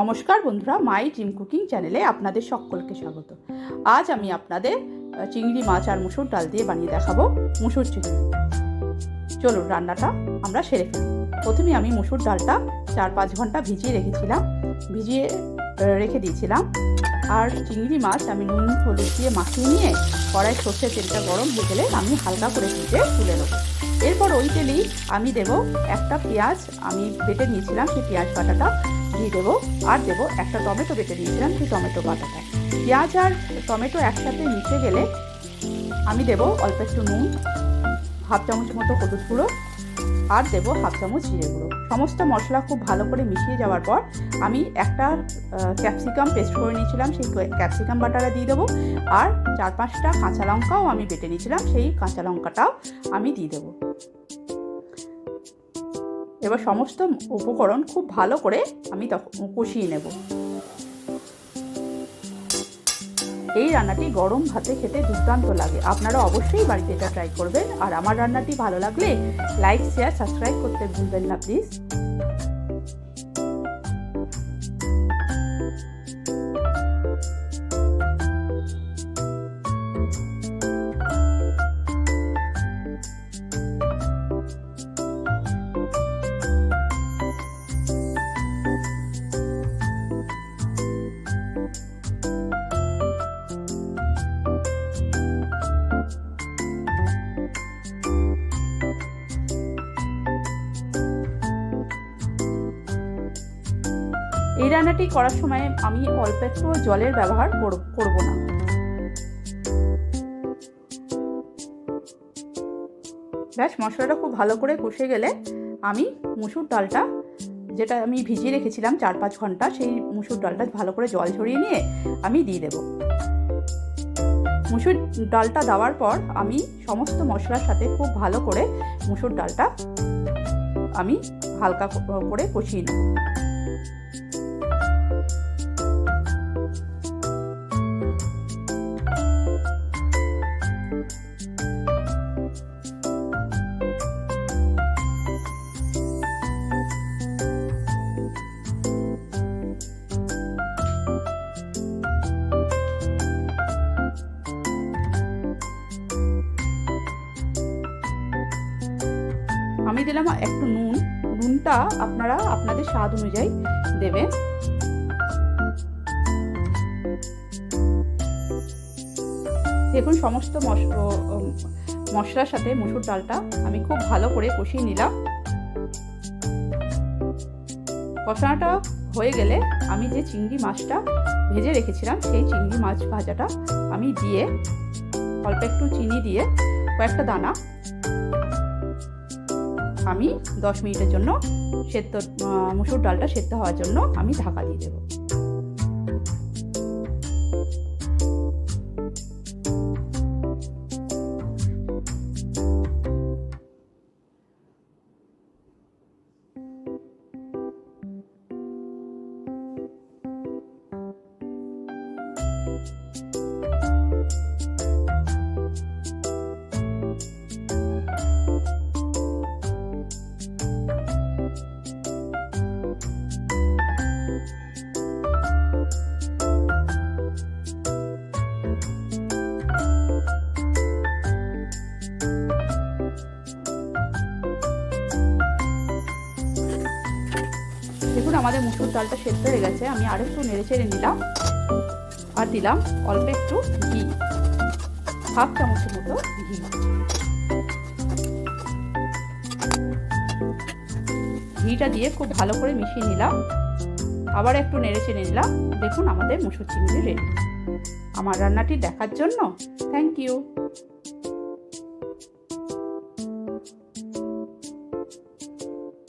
নমস্কার বন্ধুরা, my dream cooking চ্যানেলে আপনাদের সকলকে স্বাগত। আজ আমি আপনাদের চিংড়ি মাছ আর মুসুর ডাল দিয়ে বানিয়ে দেখাবো মুসুর চিংড়ি। চলুন রান্নাটা আমরা সেরে ফেলি। প্রথমে আমি মুসুর ডালটা চার পাঁচ ঘণ্টা ভিজিয়ে রেখেছিলাম, ভিজিয়ে রেখে দিয়েছিলাম। আর চিংড়ি মাছ আমি নুন, হলুদ দিয়ে মাখিয়ে নিয়ে কড়াই সর্ষের তেলটা গরম হয়ে গেলে আমি হালকা করে ভেজে তুলে নেব। এরপর ওই তেলেই আমি দেব একটা পেঁয়াজ, আমি বেটে নিয়েছিলাম সেই পেঁয়াজ বাটাটা। দিয়ে দেবো আর দেবো একটা টমেটো বেটে দিয়েছিলাম, সেই টমেটো বাটাটা পেঁয়াজ আর টমেটো একসাথে মিশে গেলে আমি দেবো অল্প একটু নুন, হাফ চামচ মতো হলুদ গুঁড়ো আর দেবো হাফ চামচ জিরে গুঁড়ো। সমস্ত মশলা খুব ভালো করে মিশিয়ে যাওয়ার পর আমি একটা ক্যাপসিকাম পেস্ট করে নিয়েছিলাম, সেই ক্যাপসিকাম বাটাটা দিয়ে দেবো আর চার পাঁচটা কাঁচা লঙ্কাও আমি বেটে নিয়েছিলাম, সেই কাঁচা লঙ্কাটাও আমি দিয়ে দেবো। এবার সমস্ত উপকরণ খুব ভালো করে আমি তখন কষিয়ে নেব। এই রান্নাটি গরম ভাতে খেতে দুর্দান্ত লাগে। আপনারা অবশ্যই বাড়িতে এটা ট্রাই করবেন। আর আমার রান্নাটি ভালো লাগলে লাইক শেয়ার সাবস্ক্রাইব করতে ভুলবেন না প্লিজ রান্নাটি করার সময় আমি অল্প একটু জলের ব্যবহার কর- করব না। ব্যাস, মশলাটা খুব ভালো করে কষে গেলে আমি মুসুর ডালটা, যেটা আমি ভিজিয়ে রেখেছিলাম চার পাঁচ ঘণ্টা, সেই মুসুর ডালটা ভালো করে জল ঝরিয়ে নিয়ে আমি দিয়ে দেব। মুসুর ডালটা দেওয়ার পর আমি সমস্ত মশলার সাথে খুব ভালো করে মুসুর ডালটা আমি হালকা করে কষিয়ে নেব। আমি দিলাম একটু নুন। নুনটা আপনারা আপনাদের স্বাদ অনুযায়ী দেবেন। দেখুন সমস্ত মশ- মশলার সাথে মুসুর ডালটা আমি খুব ভালো করে কষিয়ে নিলাম। কষানোটা হয়ে গেলে আমি যে চিংড়ি মাছটা ভেজে রেখেছিলাম, সেই চিংড়ি মাছ ভাজাটা আমি দিয়ে অল্প একটু চিনি দিয়ে কয়েকটা দানা আমি দশ মিনিটের জন্য সেদ্ধ মুসুর ডালটা সেদ্ধ হওয়ার জন্য আমি ঢাকা দিয়ে দেবো। দেখুন আমাদের মুসুর ডালটা সেদ্ধ হয়ে গেছে। আমি আর একটু নেড়ে চেড়ে নিলাম আর দিলাম অল্প একটু ঘি। হাফ চামচের মতো ঘি। ঘিটা দিয়ে খুব ভালো করে মিশিয়ে নিলাম। আবার একটু নেড়ে চেড়ে নিলাম। দেখুন আমাদের মুসুর চিংড়ি রেডি আমার রান্নাটি দেখার জন্য থ্যাংক ইউ